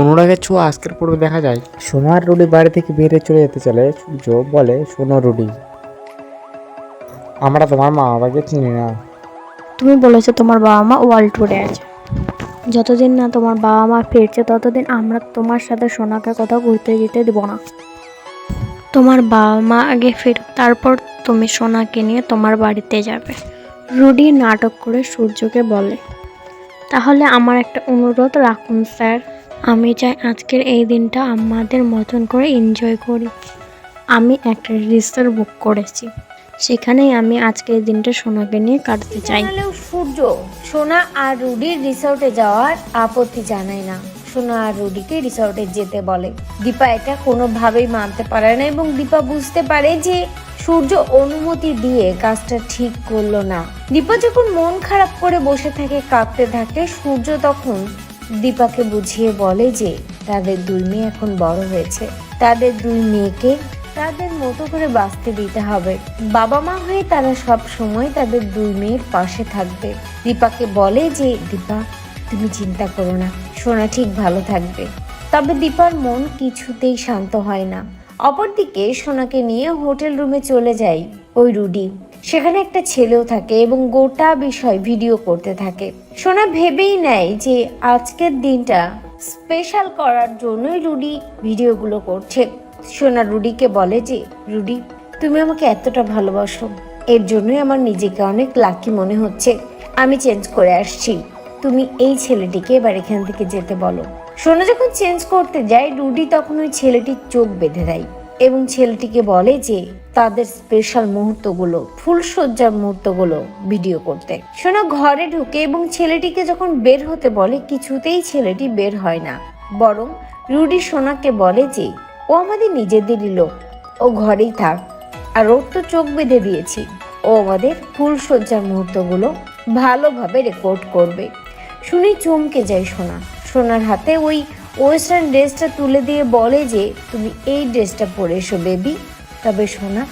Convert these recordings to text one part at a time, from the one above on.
অনুরাগের ছোঁয়া আজকের পর্বে দেখা যায়। সোনার রুডি বাড়ি থেকে বেরিয়ে চলে যেতে চলে সূর্য বলে, শোনো রুডি, আমরা তোমার মা বাবাকে চিনি না। তুমি বলেছ তোমার বাবা মা ওয়ার্ল্ড ট্যুরে আছে। যতদিন না তোমার বাবা মা ফিরছে, ততদিন আমরা তোমার সাথে সোনাকে কোথাও ঘুরতে যেতে দেবো না। তোমার বাবা মা আগে ফির তারপর তুমি সোনাকে নিয়ে তোমার বাড়িতে যাবে। রুডি নাটক করে সূর্যকে বলে, তাহলে আমার একটা অনুরোধ রাখুন, স্যার। আমি চাই আজকের এই দিনটা আমাদের মতন করে এনজয় করি। আমি একটা রিসোর্ট বুক করেছি। সেখানেই আমি আজকের দিনটা সোনাকে নিয়ে কাটতে চাই। সূর্য। সোনা আর রুডির রিসর্টে যাওয়ার আপত্তি জানায় না। সোনা আর রুডিকে রিসর্টে যেতে বলে। দীপা এটা কোনোভাবেই মানতে পারে না এবং দীপা বুঝতে পারে যে সূর্য অনুমতি দিয়ে কাজটা ঠিক করল না। দীপা যখন মন খারাপ করে বসে থাকে কাঁদতে থাকে, সূর্য তখন দীপাকে বুঝিয়ে বলে যে তাদের দুই মেয়ে এখন বড় হয়েছে। তাদের দুই মেয়েকে তাদের মতো করে বাঁচতে দিতে হবে। বাবা মা হয়ে তারা সব সময় তাদের দুই মেয়ের পাশে থাকবে। দীপাকে বলে যে, দীপা, তুমি চিন্তা করো না, সোনা ঠিক ভালো থাকবে। তবে দীপার মন কিছুতেই শান্ত হয় না। অপরদিকে সোনাকে নিয়ে হোটেল রুমে চলে যায় ওই রুডি। সেখানে একটা ছেলেও থাকে এবং গোটা বিষয় ভিডিও করতে থাকে। সোনা ভেবেই নেয় যে আজকের দিনটা স্পেশাল করার জন্যই রুডি ভিডিওগুলো করছে। সোনা রুডিকে বলে যে, রুডি, তুমি আমাকে এতটা ভালোবাসো। এর জন্যই আমার নিজেকে অনেক লাকি মনে হচ্ছে। আমি চেঞ্জ করে আসছি। তুমি এই ছেলেটিকে এবার এখান থেকে যেতে বলো। সোনা যখন চেঞ্জ করতে যায়, রুডি তখন ওই ছেলেটির চোখ বেঁধে দেয় এবং ছেলেটিকে বলে যে, তাদের স্পেশাল মুহূর্তগুলো ফুলসজ্জার মুহূর্তগুলো ভিডিও করতে। সোনা ঘরে ঢুকে এবং ছেলেটিকে যখন বের হতে বলে, কিছুতেই ছেলেটি বের হয় না। বরং রুডি সোনাকে বলে যে, ও আমাদের নিজেদেরই লোক। ও ঘরেই থাক। আর ওর তো চোখ বেঁধে দিয়েছি। ও আমাদের ফুলসজ্জার মুহূর্তগুলো ভালোভাবে রেকর্ড করবে। শুনে চমকে যায় সোনা। সোনার হাতে ওই ওয়েস্টার্ন ড্রেসটা তুলে দিয়ে বলে যে, তুমি এই ড্রেসটা পরে এসো, বেবি। তবে সোনা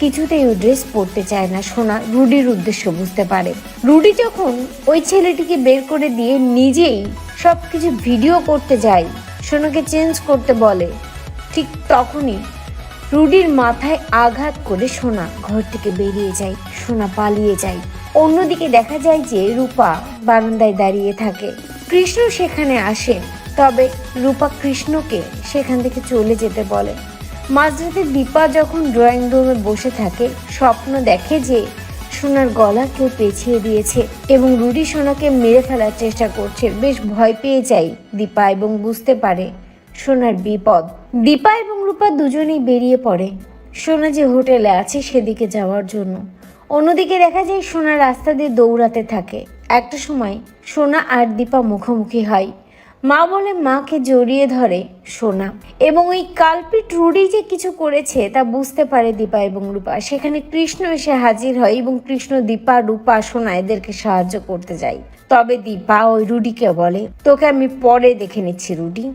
কিছুতেই ওই ড্রেস পরতে চায় না। সোনা রুডির উদ্দেশ্য বুঝতে পারে। রুডি যখন ওই ছেলেটিকে বের করে দিয়ে নিজেই সব কিছু ভিডিও করতে যায়, সোনাকে চেঞ্জ করতে বলে। ঠিক তখনই রুডির মাথায় আঘাত করে সোনা ঘর থেকে বেরিয়ে যায়, সোনা পালিয়ে যায়। অন্যদিকে দেখা যায় যে রূপা বারান্দায় দাঁড়িয়ে থাকে। কৃষ্ণ সেখানে আসে, তবে রূপা কৃষ্ণকে সেখান থেকে চলে যেতে বলে। মাঝরাতে দীপা যখন ড্রয়িং রুমে বসে থাকে, স্বপ্ন দেখে যে সোনার গলা কেউ পেঁচিয়ে দিয়েছে এবং রুডি সোনাকে মেরে ফেলার চেষ্টা করছে, বেশ ভয় পেয়ে যায় দীপা এবং বুঝতে পারে সোনার বিপদ। দীপা এবং রূপা দুজনেই বেরিয়ে পড়ে। সোনা যে হোটেলে আছে সেদিকে যাওয়ার জন্য। অন্যদিকে দেখা যায় সোনা রাস্তা দিয়ে দৌড়াতে থাকে। একটা সময় সোনা আর দীপা মুখোমুখি হয়। মা বলে মাকে জড়িয়ে ধরে সোনা। এবং ওই কালপিট রুডি যে কিছু করেছে তা বুঝতে পারে দীপা এবং রূপা। সেখানে কৃষ্ণ এসে হাজির হয় এবং কৃষ্ণ, দীপা, রূপা, সোনা এদেরকে সাহায্য করতে যায়। তবে দীপা ওই রুডিকে বলে, তোকে আমি পরে দেখে নিচ্ছি রুডি।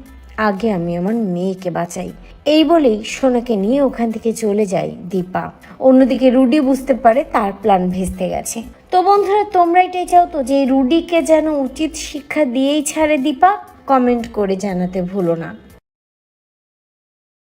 আগে আমি আমার মেয়েকে বাঁচাই। এই বলেই সোনাকে নিয়ে ওখান থেকে চলে যায় দীপা। অন্যদিকে রুডি বুঝতে পারে তার প্ল্যান ভেস্তে গেছে। তো বন্ধুরা, তোমরা এটাই চাও তো যে রুডিকে যেন উচিত শিক্ষা দিয়েই ছাড়ে দীপা? কমেন্ট করে জানাতে ভুলো না।